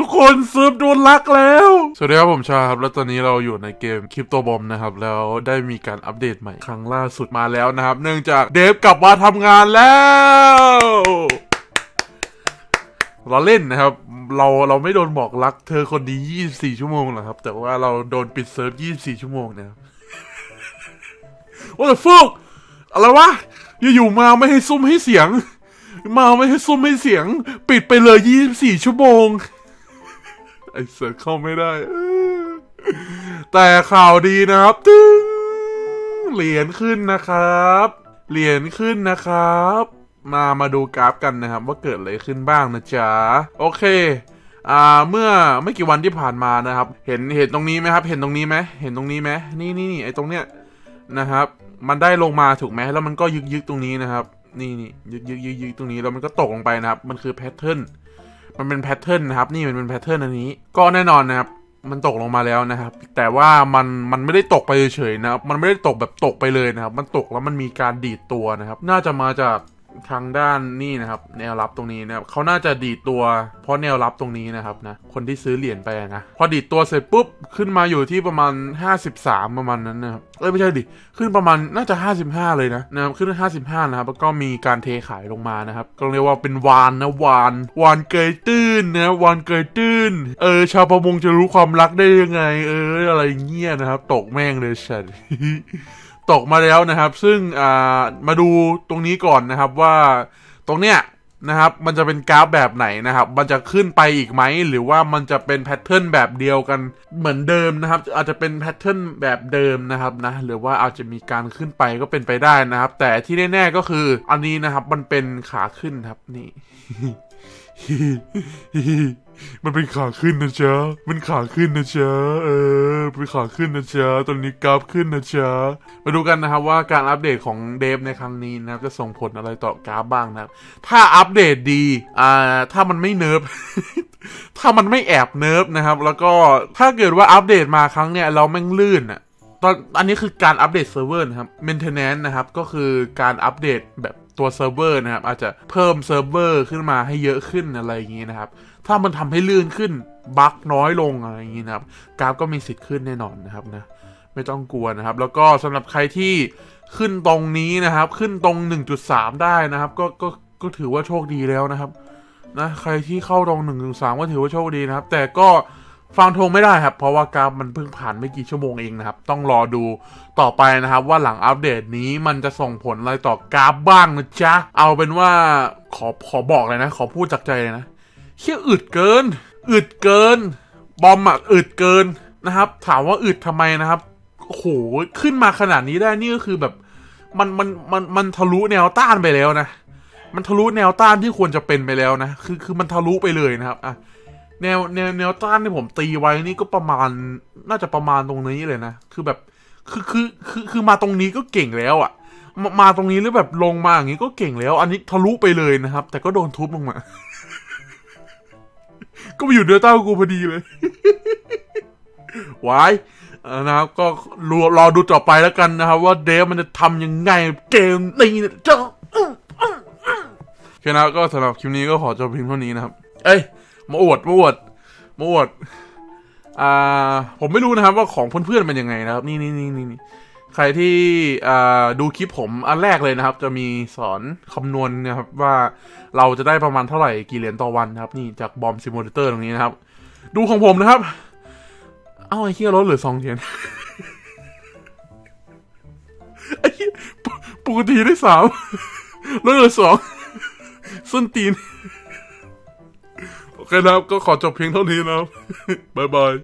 ทุกคนเซิร์ฟโดนลักแล้ว สวัสดีครับผมชาครับ แล้วตอนนี้เราอยู่ในเกมคริปโตบอมนะครับ แล้วได้มีการอัปเดตใหม่ครั้งล่าสุดมาแล้วนะครับ เนื่องจากเดฟกลับมาทำงานแล้วเราเล่นนะครับ เราเราไม่โดนบอกรักเธอคนดี24 ชั่วโมงหรอกครับ แต่ว่าเราโดนปิดเซิร์ฟ 24 ชั่วโมงนะครับ What the fuck อะไรวะอยู่ๆมาไม่ให้ซุ่มให้เสียง มาไม่ให้ซุ่มให้เสียง ปิดไปเลย 24 ชั่วโมง ไอเสือเข้าไม่ได้แต่ข่าวดีนะครับตึ้งเหรียญขึ้นนะครับ เหรียญขึ้นนะครับ มามาดูกราฟกันนะครับ ว่าเกิดอะไรขึ้นบ้างนะจ๊ะโอเคอ่าเมื่อไม่กี่วันที่ผ่านมานะครับ เห็นเห็นตรงนี้ไหมครับ เห็นตรงนี้ไหมเห็นตรงนี้ไหมนี่นี่นี่ไอตรงเนี้ยนะครับ มันได้ลงมาถูกไหมแล้วมันก็ยึกยึกตรงนี้นะครับ นี่นี่ยึกยึกยึกยึกตรงนี้แล้วมันก็ตกลงไปนะครับ มันคือแพทเทิร์น มันเป็นแพทเทิร์นนะครับ นี่มันเป็นแพทเทิร์นอันนี้ ก็แน่นอนนะครับ มันตกลงมาแล้วนะครับ แต่ว่ามันมันไม่ได้ตกไปเฉยๆนะครับ มันไม่ได้ตกแบบตกไปเลยนะครับ มันตกแล้วมันมีการดีดตัวนะครับ น่าจะมาจาก ทางด้านนี่นะครับ แนวรับตรงนี้นะครับเขาน่าจะดีดตัว เพราะแนวรับตรงนี้นะครับนะคนที่ซื้อเหรียญไปนะพอดีดตัวเสร็จปุ๊บขึ้นมาอยู่ที่ประมาณ 53 ประมาณนั้นนะครับเอ้ยไม่ใช่ดิขึ้นประมาณน่าจะ 55 เลยนะนะครับขึ้น 55 นะครับแล้วก็มีการเทขายลงมานะครับก็เรียกว่าเป็นวานนะวาน วานเกยตื้นนะวานเกยตื้น เออ ชาวประมงจะรู้ความรักได้ยังไง เอออะไรเงี้ยนะครับ ตกแม่งเลยฉัน ตกมาแล้วนะครับ ซึ่งอ่ามาดูตรงนี้ก่อนนะครับว่าตรงเนี้ยนะครับ มันจะเป็นกราฟแบบไหนนะครับ มันจะขึ้นไปอีกไหม หรือว่ามันจะเป็นแพทเทิร์นแบบเดียวกันเหมือนเดิมนะครับ อาจจะเป็นแพทเทิร์นแบบเดิมนะครับนะ หรือว่าอาจจะมีการขึ้นไปก็เป็นไปได้นะครับ แต่ที่แน่ๆก็คืออันนี้นะครับ มันเป็นขาขึ้นครับนี่ มันเป็นขาขึ้นนะจ๊ะมันขาขึ้นนะจ๊ะเออ เป็นขาขึ้นนะจ๊ะตอนนี้กราฟขึ้นนะจ๊ะมาดูกันนะครับว่าการอัปเดตของเดฟในครั้งนี้นะครับจะส่งผลอะไรต่อกราฟบ้างนะครับถ้าอัปเดตดี อ่า ถ้ามันไม่เนิร์ฟถ้ามันไม่แอบเนิร์ฟนะครับ แล้วก็ถ้าเกิดว่าอัปเดตมาครั้งเนี้ยเราแม่งลื่นอะตอนอันนี้คือการอัปเดตเซิร์ฟเวอร์นะครับ maintenance นะครับ ก็คือการอัปเดตแบบ ตัวเซิร์ฟเวอร์นะครับ อาจจะเพิ่มเซิร์ฟเวอร์ขึ้นมาให้เยอะขึ้นอะไรอย่างนี้นะครับ ถ้ามันทำให้ลื่นขึ้นบั๊กน้อยลงอะไรอย่างนี้นะครับ กราฟก็มีสิทธิ์ขึ้นแน่นอนนะครับนะไม่ต้องกลัวนะครับ แล้วก็สำหรับใครที่ขึ้นตรงนี้นะครับ ขึ้นตรง 1.3 ได้นะครับ ก็ก็ก็ถือว่าโชคดีแล้วนะครับนะใครที่เข้าตรง1นึก็ถือว่าโชคดีนะครับ แต่ก็ ฟังธงไม่ได้ครับ เพราะว่ากราฟมันเพิ่งผ่านไม่กี่ชั่วโมงเองนะครับ ต้องรอดูต่อไปนะครับ ว่าหลังอัปเดตนี้มันจะส่งผลอะไรต่อกราฟบ้างนะจ๊ะ เอาเป็นว่าขอขอบอกเลยนะ ขอพูดจากใจเลยนะเชี่ยอึดเกิน อึดเกิน บอมอะอึดเกินนะครับ ถามว่าอึดทำไมนะครับโอ้โหขึ้นมาขนาดนี้ได้นี่ก็คือแบบ มันมันมันมันทะลุแนวต้านไปแล้วนะ มันทะลุแนวต้านที่ควรจะเป็นไปแล้วนะ คือคือมันทะลุไปเลยนะครับอะ แนวแนวแนวต้านที่ผมตีไว้นี่ก็ประมาณน่าจะประมาณตรงนี้เลยนะ คือแบบคือคือคือคือมาตรงนี้ก็เก่งแล้วอะมามาตรงนี้หรือแบบลงมาอย่างนี้ก็เก่งแล้ว อันนี้ทะลุไปเลยนะครับ แต่ก็โดนทุบลงมา ก็มาอยู่เดือต้ากูพอดีเลยว้เออนะครับก็รอรอดูต่อไปแล้วกันนะครับ ว่าเดฟมันจะทำยังไงเกมนี้เนี่ยเจ้าโอเคนะครับก็สำหรับคลิปนี้ก็ขอจบเพียงเท่านี้นะครับ เอ้ย มาอวดมาอวดมาอวดอ่าผมไม่รู้นะครับว่าของเพื่อนๆเป็นยังไงนะครับ นี่นี่นี่นี่ใครที่อ่าดูคลิปผมอันแรกเลยนะครับ จะมีสอนคำนวณนะครับว่าเราจะได้ประมาณเท่าไหร่กี่เหรียญต่อวันนะครับ นี่จากบอมซิมูเลเตอร์ตรงนี้นะครับ ดูของผมนะครับ เอ้าไอ้เฮียลดเหลือสองเหรียญไอ้เหี้ยปกติได้สามลดเหลือสองส้นตีน โอเคนะครับก็ขอจบเพียงเท่านี้นะครับบ๊ายบาย